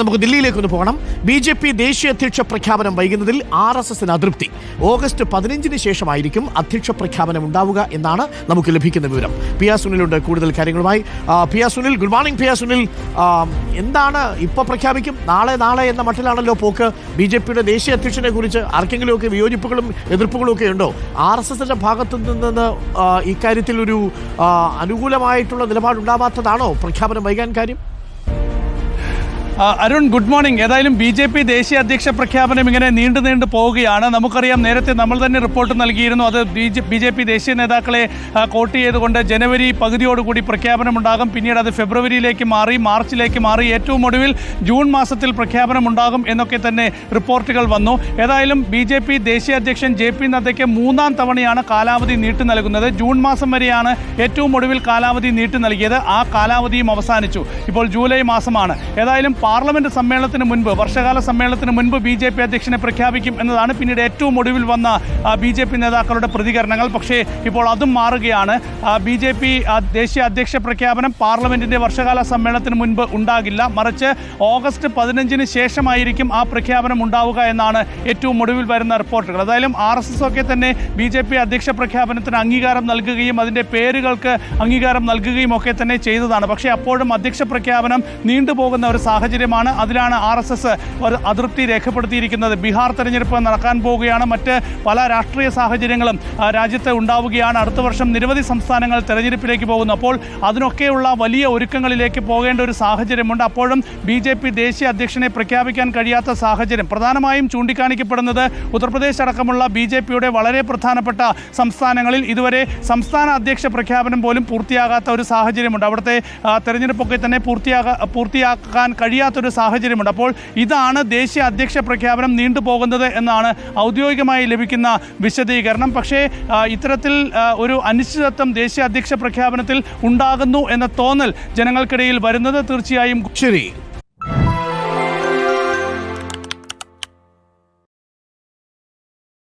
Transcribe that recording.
നമുക്ക് ദില്ലിയിലേക്ക് ഒന്ന് പോകണം. ബി ജെ പി ദേശീയ അധ്യക്ഷ പ്രഖ്യാപനം വൈകുന്നതിൽ ആർ എസ് എസിന് അതൃപ്തി. ഓഗസ്റ്റ് പതിനഞ്ചിന് ശേഷമായിരിക്കും അധ്യക്ഷ പ്രഖ്യാപനം ഉണ്ടാവുക എന്നാണ് നമുക്ക് ലഭിക്കുന്ന വിവരം. പി ആർ സുനിലുണ്ട് കൂടുതൽ കാര്യങ്ങളുമായി. ആ, P R Sunil good morning P R Sunil എന്താണ് ഇപ്പോൾ പ്രഖ്യാപിക്കും? നാളെ നാളെ എന്ന മട്ടിലാണല്ലോ പോക്ക്. ബി ജെ പിയുടെ ദേശീയ അധ്യക്ഷനെ കുറിച്ച് ആർക്കെങ്കിലുമൊക്കെ വിയോജിപ്പുകളും എതിർപ്പുകളും ഒക്കെ ഉണ്ടോ? ആർ എസ് എസിന്റെ ഭാഗത്തു നിന്ന് ആ, ഇക്കാര്യത്തിൽ ഒരു ആ, അനുകൂലമായിട്ടുള്ള നിലപാടുണ്ടാവാത്തതാണോ പ്രഖ്യാപനം വൈകാൻ കാര്യം? ആ, അരുൺ ഗുഡ് മോർണിംഗ് ഏതായാലും ബി ജെ പി ദേശീയ അധ്യക്ഷ പ്രഖ്യാപനം ഇങ്ങനെ നീണ്ടു നീണ്ടു പോവുകയാണ്. നമുക്കറിയാം നേരത്തെ നമ്മൾ തന്നെ റിപ്പോർട്ട് നൽകിയിരുന്നു. അത് ബി ജെ പി ദേശീയ നേതാക്കളെ കോട്ട് ചെയ്തുകൊണ്ട് ജനുവരി പകുതിയോടുകൂടി പ്രഖ്യാപനം ഉണ്ടാകും. പിന്നീട് അത് ഫെബ്രുവരിയിലേക്ക് മാറി മാർച്ചിലേക്ക് മാറി. ഏറ്റവും ഒടുവിൽ ജൂൺ മാസത്തിൽ പ്രഖ്യാപനം ഉണ്ടാകും എന്നൊക്കെ തന്നെ റിപ്പോർട്ടുകൾ വന്നു. ഏതായാലും ബി ജെ പി ദേശീയ അധ്യക്ഷൻ ജെ പി നദ്ദയ്ക്ക് മൂന്നാം തവണയാണ് കാലാവധി നീട്ടി നൽകുന്നത്. ജൂൺ മാസം വരെയാണ് ഏറ്റവും ഒടുവിൽ കാലാവധി നീട്ടി നൽകിയത്. ആ കാലാവധിയും അവസാനിച്ചു. ഇപ്പോൾ ജൂലൈ മാസമാണ്. ഏതായാലും പാർലമെന്റ് സമ്മേളനത്തിന് മുൻപ് വർഷകാല സമ്മേളനത്തിന് മുൻപ് ബി ജെ പി അധ്യക്ഷനെ പ്രഖ്യാപിക്കും എന്നതാണ് പിന്നീട് ഏറ്റവും ഒടുവിൽ വന്ന ബി ജെ പി നേതാക്കളുടെ പ്രതികരണങ്ങൾ. പക്ഷേ ഇപ്പോൾ അതും മാറുകയാണ്. ബി ജെ പി ദേശീയ അധ്യക്ഷ പ്രഖ്യാപനം പാർലമെന്റിന്റെ വർഷകാല സമ്മേളനത്തിന് മുൻപ് ഉണ്ടാകില്ല. മറിച്ച് ഓഗസ്റ്റ് പതിനഞ്ചിന് ശേഷമായിരിക്കും ആ പ്രഖ്യാപനം ഉണ്ടാവുക എന്നാണ് ഏറ്റവും ഒടുവിൽ വരുന്ന റിപ്പോർട്ടുകൾ. ഏതായാലും ആർ എസ് എസ് ഒക്കെ തന്നെ ബി ജെ പി അധ്യക്ഷ പ്രഖ്യാപനത്തിന് അംഗീകാരം നൽകുകയും അതിന്റെ പേരുകൾക്ക് അംഗീകാരം നൽകുകയും ഒക്കെ തന്നെ ചെയ്തതാണ്. പക്ഷേ അപ്പോഴും അധ്യക്ഷ പ്രഖ്യാപനം നീണ്ടുപോകുന്ന ഒരു സാഹചര്യമാണ്. അതിലാണ് ആർ എസ് എസ് അതൃപ്തി രേഖപ്പെടുത്തിയിരിക്കുന്നത്. ബീഹാർ തെരഞ്ഞെടുപ്പ് നടക്കാൻ പോവുകയാണ്. മറ്റ് പല രാഷ്ട്രീയ സാഹചര്യങ്ങളും രാജ്യത്ത് ഉണ്ടാവുകയാണ്. അടുത്ത വർഷം നിരവധി സംസ്ഥാനങ്ങൾ തെരഞ്ഞെടുപ്പിലേക്ക് പോകുന്നു. അപ്പോൾ അതിനൊക്കെയുള്ള വലിയ ഒരുക്കങ്ങളിലേക്ക് പോകേണ്ട ഒരു സാഹചര്യമുണ്ട്. അപ്പോഴും ബി ജെ പി ദേശീയ അധ്യക്ഷനെ പ്രഖ്യാപിക്കാൻ കഴിയാത്ത സാഹചര്യം. പ്രധാനമായും ചൂണ്ടിക്കാണിക്കപ്പെടുന്നത് ഉത്തർപ്രദേശ് അടക്കമുള്ള ബി ജെ പിയുടെ വളരെ പ്രധാനപ്പെട്ട സംസ്ഥാനങ്ങളിൽ ഇതുവരെ സംസ്ഥാന അധ്യക്ഷ പ്രഖ്യാപനം പോലും പൂർത്തിയാകാത്ത ഒരു സാഹചര്യമുണ്ട്. അവിടുത്തെ തെരഞ്ഞെടുപ്പൊക്കെ തന്നെ പൂർത്തിയാകാൻ പൂർത്തിയാക്കാൻ കഴിയാത്തൊരു സാഹചര്യമുണ്ട്. അപ്പോൾ ഇതാണ് ദേശീയ അധ്യക്ഷ പ്രഖ്യാപനം നീണ്ടുപോകുന്നത് എന്നാണ് ഔദ്യോഗികമായി ലഭിക്കുന്ന വിശദീകരണം. പക്ഷേ ഇത്തരത്തിൽ ഒരു അനിശ്ചിതത്വം ദേശീയ അധ്യക്ഷ പ്രഖ്യാപനത്തിൽ ഉണ്ടാകുന്നു എന്ന തോന്നൽ ജനങ്ങൾക്കിടയിൽ വരുന്നത് തീർച്ചയായും ശരി.